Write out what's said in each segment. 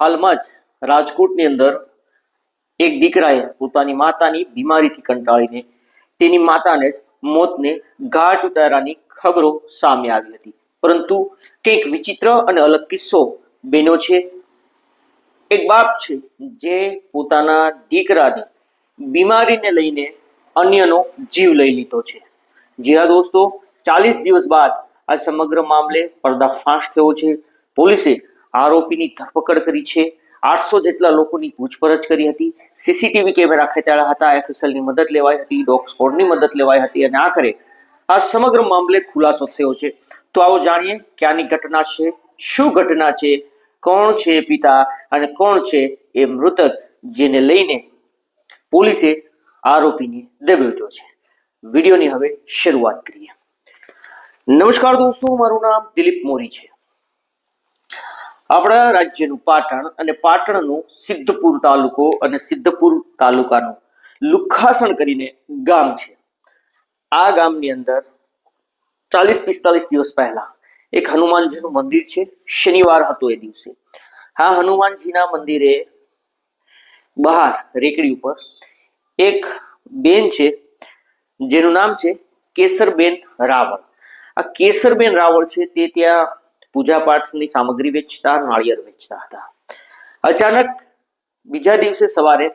હાલમાં જ રાજકોટની અંદર એક દીકરાએ પોતાની માતાની બીમારીથી કંટાળીને તેની માતાને મોતને ઘાટ ઉતારાની ખબરો સામે આવી હતી. પરંતુ કંઈક વિચિત્ર અને અલગ કિસ્સો બેનો છે. એક બાપ છે જે પોતાના દીકરાની બીમારીને લઈને અન્યનો જીવ લઈ લીધો છે. જી હા દોસ્તો, ચાલીસ દિવસ બાદ આ સમગ્ર મામલે પર્દાફાશ થયો છે. પોલીસે આરોપીની ધરપકડ કરી છે. આઠસો જેટલા લોકોની પૂછપરછ કરી હતી. સીસીટીવી કેમેરા ખેંચાયા હતા. એફએસએલની મદદ લેવાઈ હતી. ડોગ સ્કોડની મદદ લેવાઈ હતી અને આખરે આ સમગ્ર મામલે ખુલાસો થયો છે. તો આવો જાણીએ ક્યાંની ઘટના છે, શું ઘટના છે, કોણ છે પિતા અને કોણ છે એ મૃતક જેને લઈને પોલીસે આરોપીને દબોચ્યો છે. વિડીયોની હવે શરૂઆત કરીએ. નમસ્કાર દોસ્તો, મારું નામ દિલીપ મોરી છે. આપણા રાજ્યનું પાટણ અને પાટણનું સિદ્ધપુર તાલુકો અને સિદ્ધપુર તાલુકાનું લુખાસણ કરીને ગામ છે. આ ગામની અંદર ચાલીસ પિસ્તાલીસ દિવસ પહેલા એક હનુમાનજીનું મંદિર છે. શનિવાર હતો એ દિવસે. આ હનુમાનજીના મંદિરે બહાર રેકડી ઉપર એક બેન છે, જેનું નામ છે કેસરબેન રાવળ. આ કેસરબેન રાવળ છે તે ત્યાં પૂજા પાઠની સામગ્રી વેચતા, નાળિયેર વેચતા હતા. અચાનક બીજા દિવસે સવારે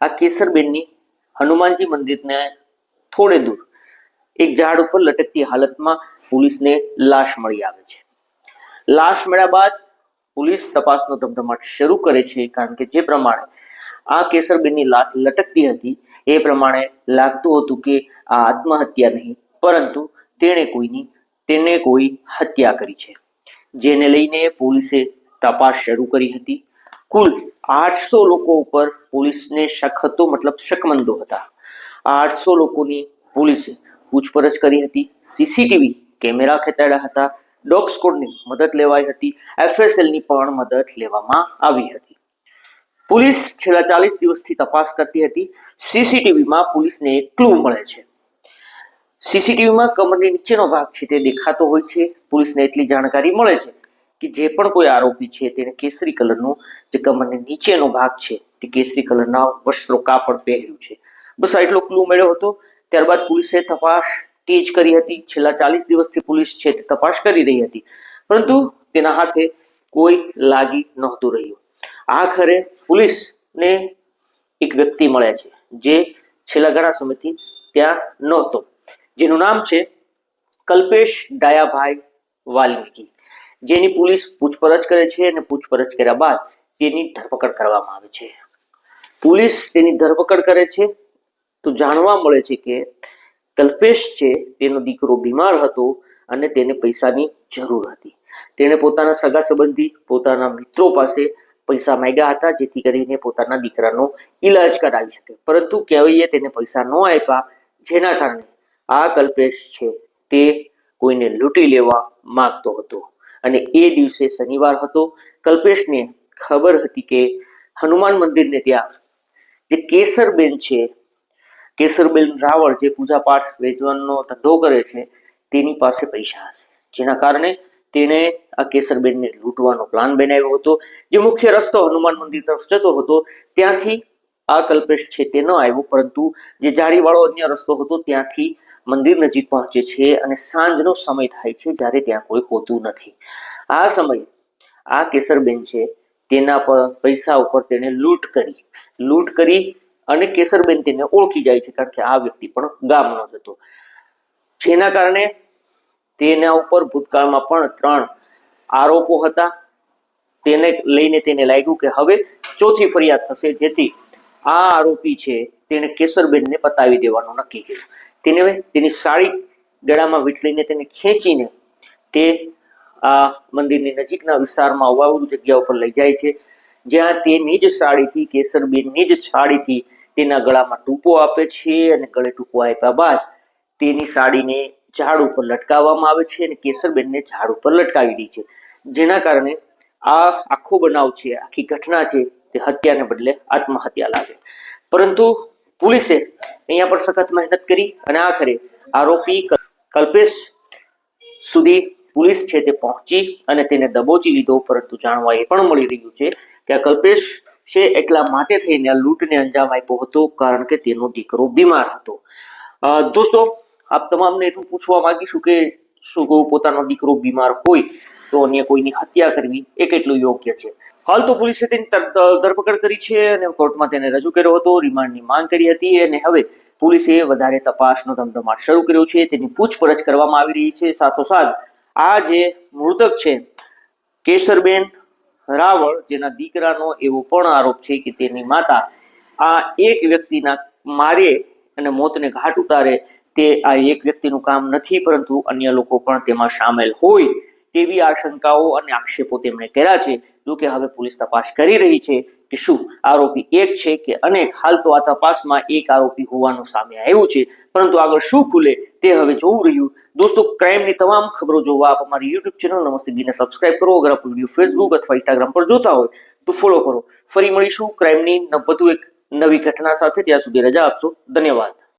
આ કેસરબેનની હનુમાનજી મંદિરને થોડે દૂર, એક ઝાડ ઉપર લટકતી હાલતમાં પોલીસને લાશ મળી આવે છે. લાશ મળ્યા બાદ પોલીસ તપાસનો ધમધમાટ શરૂ કરે છે, કારણ કે જે પ્રમાણે આ કેસરબેનની લાશ લટકતી હતી, એ પ્રમાણે લાગતું હતું કે આ આત્મહત્યા નહીં, પરંતુ તેણે કોઈની, તેને કોઈ હત્યા કરી છે. જેને લઈને પોલીસે તપાસ શરૂ કરી હતી. કુલ આઠસો લોકો ઉપર પોલીસને શક હતો મતલબ શકમંદો હતા. આઠસો લોકોની પોલીસે પૂછપરછ કરી હતી. સીસીટીવી કેમેરા ખેંચાડ્યા હતા. ડોગ સ્કોડની મદદ લેવાઈ હતી. એફએસએલની પણ મદદ લેવામાં આવી હતી. પોલીસ છેલ્લા ચાલીસ દિવસથી તપાસ કરતી હતી. સીસીટીવીમાં પોલીસને એક ક્લુ મળે છે. સીસીટીવીમાં કમરની નીચેનો ભાગ છે તે દેખાતો હોય છે. પોલીસને એટલી જાણકારી મળે છે કે જે પણ કોઈ આરોપી છે તેને કેસરી કલરનું જે કમરની નીચેનો ભાગ છે તે કેસરી કલરના વસ્ત્રો કાપડ પહેર્યું છે. બસ આટલો ક્લુ મળ્યો હતો. ત્યારબાદ પોલીસે તપાસ તેજ કરી હતી. છેલ્લા ચાલીસ દિવસથી પોલીસ છે તે તપાસ કરી રહી હતી. પરંતુ તેના હાથે કોઈ લાગી નહોતું રહ્યું. આખરે પોલીસને એક વ્યક્તિ મળ્યા છે જે છેલ્લા ઘણા સમયથી ત્યાં નહોતો. જેનું નામ છે કલ્પેશ ડાયાભાઈ વાલ્મીકી. જેની પોલીસ પૂછપરછ કરે છે અને પૂછપરછ કર્યા બાદ તેની ધરપકડ કરવામાં આવે છે. પોલીસ તેની ધરપકડ કરે છે તો જાણવા મળે છે કે કલ્પેશ છે તેનો દીકરો બીમાર હતો અને તેને પૈસાની જરૂર હતી. તેણે પોતાના સગા સંબંધી, પોતાના મિત્રો પાસે પૈસા માંગ્યા હતા, જેથી કરીને પોતાના દીકરાનો ઈલાજ કરાવી શકે. પરંતુ કેવઈએ તેને પૈસા ન આપ્યા, જેના કારણે આ કલ્પેશ છે તે કોઈને લૂંટી લેવા માંગતો હતો. અને એ દિવસે શનિવાર હતો. કલ્પેશને ખબર હતી કે હનુમાન મંદિરને ત્યાં જે કેસરબેન છે, કેસરબેન રાવળ જે પૂજા પાઠ વેચવાનો ધંધો કરે છે, તેની પાસે પૈસા હશે. જેના કારણે તેણે આ કેસરબેનને લૂંટવાનો પ્લાન બનાવ્યો હતો. જે મુખ્ય રસ્તો હનુમાન મંદિર તરફ જતો હતો, ત્યાંથી આ કલ્પેશ છે તે ન આવ્યો, પરંતુ જે જાળીવાળો અન્ય રસ્તો હતો, ત્યાંથી મંદિર નજીક પહોંચે છે અને સાંજનો સમય થાય છે જ્યારે ત્યાં કોઈ હોતું નથી. આ સમય આ કેસરબેન છે તેના પર પૈસા ઉપર તેને લૂંટ કરી. લૂંટ કરી અને કેસરબેન તેને ઓળખી જાય છે કારણ કે આ વ્યક્તિ પણ ગામનો જ હતો. જેના કારણે તેના ઉપર ભૂતકાળમાં પણ ત્રણ આરોપો હતા. તેને લઈને તેને લાગ્યું કે હવે ચોથી ફરિયાદ થશે જેથી આ આરોપી છે તેને કેસરબેનને પતાવી દેવાનું નક્કી કર્યું. તેને તેની સાડી ગળામાં વીંટળીને તેને ખેંચીને તે આ મંદિરની નજીકના વિસ્તારમાં અવાવરૂ જગ્યા ઉપર લઈ જાય છે. જ્યાં તેની જ સાડીથી કેસરબેનની જ સાડીથી તેના ગળામાં ટૂંકો આપે છે અને ગળે ટૂંકો આપ્યા બાદ તેની સાડીને ઝાડ ઉપર લટકાવવામાં આવે છે અને કેસરબેનને ઝાડ ઉપર લટકાવી દે છે. જેના કારણે આ આખો બનાવ છે, આખી ઘટના છે, તે હત્યાને બદલે આત્મહત્યા લાગે. પરંતુ પોલીસે અહીંયા પર સખત મહેનત કરી અને આખરે આરોપી કલ્પેશ સુધી પોલીસ છે તે પહોંચી અને તેને દબોચી લીધો. પરંતુ જાણવા એ પણ મળી રહ્યું છે કે આ કલ્પેશ છે એટલા માટે થઈને આ લૂંટને અંજામ આપ્યો હતો કારણ કે તેનો દીકરો બીમાર હતો. દોસ્તો, આપ તમામને એટલું પૂછવા માંગીશું કે શું કહું પોતાનો દીકરો બીમાર હોય તો અન્ય કોઈની હત્યા કરવી એ કેટલું યોગ્ય છે? હાલ તો પોલીસે તેની ધરપકડ કરી છે અને કોર્ટમાં તેને રજૂ કર્યો હતો, રિમાન્ડની માંગ કરી હતી અને હવે પોલીસે વધારે તપાસનો ધમધમાટ શરૂ કર્યો છે. તેની પૂછપરછ કરવામાં આવી રહી છે. સાથોસાથ, આ જે મૃતક છે, કેસરબેન રાવળ, જેના દીકરાનો એવો પણ આરોપ છે કે તેની માતા આ એક વ્યક્તિના મારે અને મોતને ઘાટ ઉતારે તે આ એક વ્યક્તિનું કામ નથી, પરંતુ અન્ય લોકો પણ તેમાં સામેલ હોય. તેવી આશંકાઓ અને આક્ષેપો તેમણે કર્યા છે, જો કે હવે પોલીસ તપાસ કરી રહી છે કે શું આરોપી એક છે કે અનેક. હાલ તો આ તપાસમાં એક આરોપી હોવાનું સામે આવ્યું છે, પરંતુ આગળ શું ખુલે તે હવે જોવું રહ્યું. દોસ્તો, ક્રાઇમની તમામ ખબરો જોવા આપ અમારી યુટ્યુબ ચેનલ નમસ્તે બીને સબસ્ક્રાઇબ કરો. અગર આપ વીડિયો ફેસબુક અથવા ઇન્સ્ટાગ્રામ પર જોતા હોય તો ફોલો કરો. ફરી મળીશું ક્રાઇમની વધુ એક નવી ઘટના સાથે. ત્યાં સુધી રજા આપશો. ધન્યવાદ.